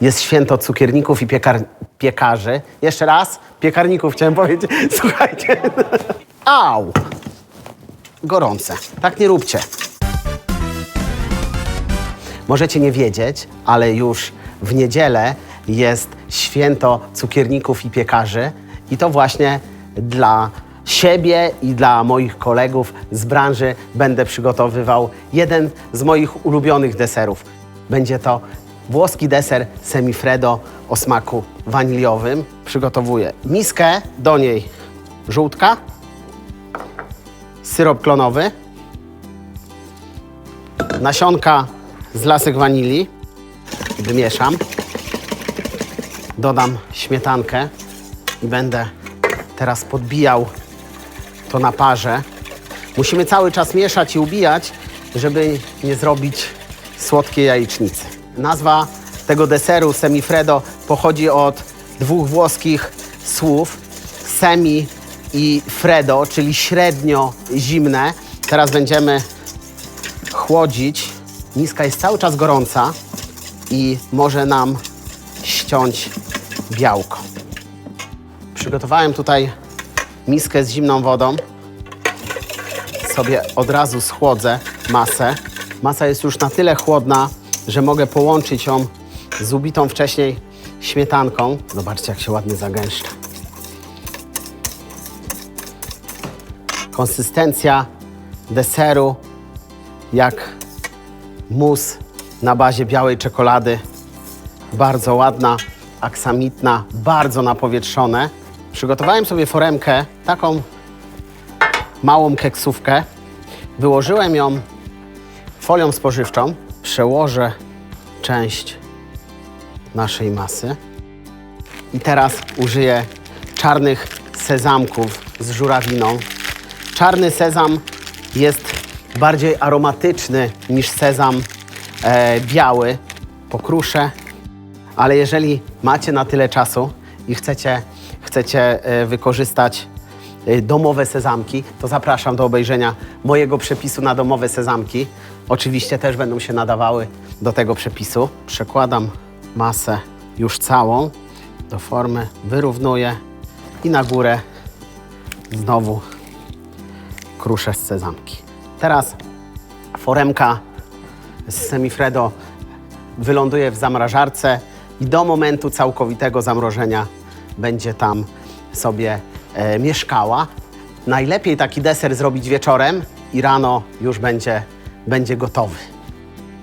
Jest święto cukierników i piekar... piekarzy. Jeszcze raz, piekarników chciałem powiedzieć. Słuchajcie. Au! Gorące. Tak nie róbcie. Możecie nie wiedzieć, ale już w niedzielę jest święto cukierników i piekarzy i to właśnie dla siebie i dla moich kolegów z branży będę przygotowywał jeden z moich ulubionych deserów. Będzie to włoski deser semifredo o smaku waniliowym. Przygotowuję miskę, do niej żółtka, syrop klonowy, nasionka z lasek wanilii. Wymieszam. Dodam śmietankę i będę teraz podbijał to na parze. Musimy cały czas mieszać i ubijać, żeby nie zrobić słodkiej jajecznicy. Nazwa tego deseru semifredo pochodzi od dwóch włoskich słów semi i fredo, czyli średnio zimne. Teraz będziemy chłodzić. Miska jest cały czas gorąca i może nam ściąć białko. Przygotowałem tutaj miskę z zimną wodą. Sobie od razu schłodzę masę. Masa jest już na tyle chłodna, że mogę połączyć ją z ubitą wcześniej śmietanką. Zobaczcie, jak się ładnie zagęszcza. Konsystencja deseru jak mus na bazie białej czekolady. Bardzo ładna, aksamitna, bardzo napowietrzone. Przygotowałem sobie foremkę, taką małą keksówkę. Wyłożyłem ją folią spożywczą. Przełożę część naszej masy. I teraz użyję czarnych sezamków z żurawiną. Czarny sezam jest bardziej aromatyczny niż sezam e, biały. Pokruszę, ale jeżeli macie na tyle czasu i chcecie, chcecie e, wykorzystać domowe sezamki, to zapraszam do obejrzenia mojego przepisu na domowe sezamki. Oczywiście też będą się nadawały do tego przepisu. Przekładam masę już całą do formy, wyrównuję i na górę znowu kruszę z sezamki. Teraz foremka z semifredo wyląduje w zamrażarce i do momentu całkowitego zamrożenia będzie tam sobie e, mieszkała. Najlepiej taki deser zrobić wieczorem i rano już będzie, będzie gotowy.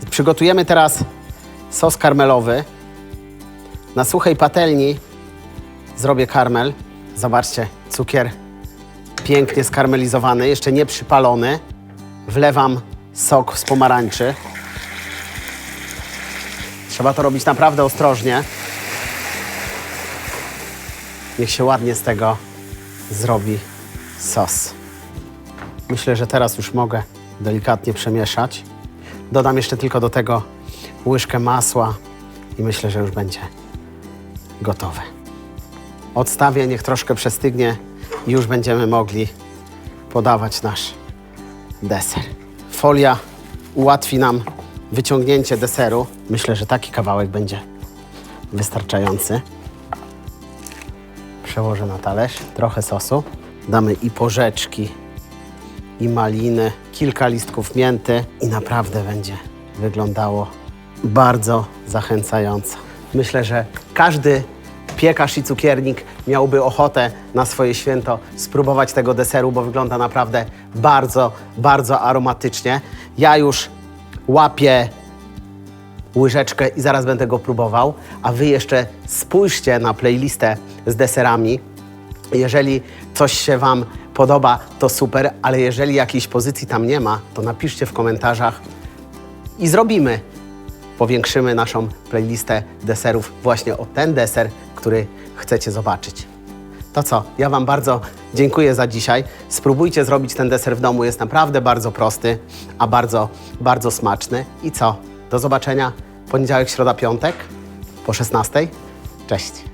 Przygotujemy teraz sos karmelowy. Na suchej patelni zrobię karmel. Zobaczcie, cukier pięknie skarmelizowany, jeszcze nie przypalony. Wlewam sok z pomarańczy. Trzeba to robić naprawdę ostrożnie. Niech się ładnie z tego zrobi sos. Myślę, że teraz już mogę delikatnie przemieszać. Dodam jeszcze tylko do tego łyżkę masła i myślę, że już będzie gotowe. Odstawię, niech troszkę przestygnie i już będziemy mogli podawać nasz deser. Folia ułatwi nam wyciągnięcie deseru. Myślę, że taki kawałek będzie wystarczający. Przełożę na talerz trochę sosu. Damy i porzeczki, i maliny, kilka listków mięty i naprawdę będzie wyglądało bardzo zachęcająco. Myślę, że każdy piekarz i cukiernik miałby ochotę na swoje święto spróbować tego deseru, bo wygląda naprawdę bardzo, bardzo aromatycznie. Ja już łapię łyżeczkę i zaraz będę go próbował, a wy jeszcze spójrzcie na playlistę z deserami. Jeżeli coś się Wam podoba, to super, ale jeżeli jakiejś pozycji tam nie ma, to napiszcie w komentarzach i zrobimy. Powiększymy naszą playlistę deserów właśnie o ten deser, który chcecie zobaczyć. To co, ja Wam bardzo dziękuję za dzisiaj. Spróbujcie zrobić ten deser w domu, jest naprawdę bardzo prosty, a bardzo, bardzo smaczny. I co, do zobaczenia poniedziałek, środa, piątek po 16. Cześć!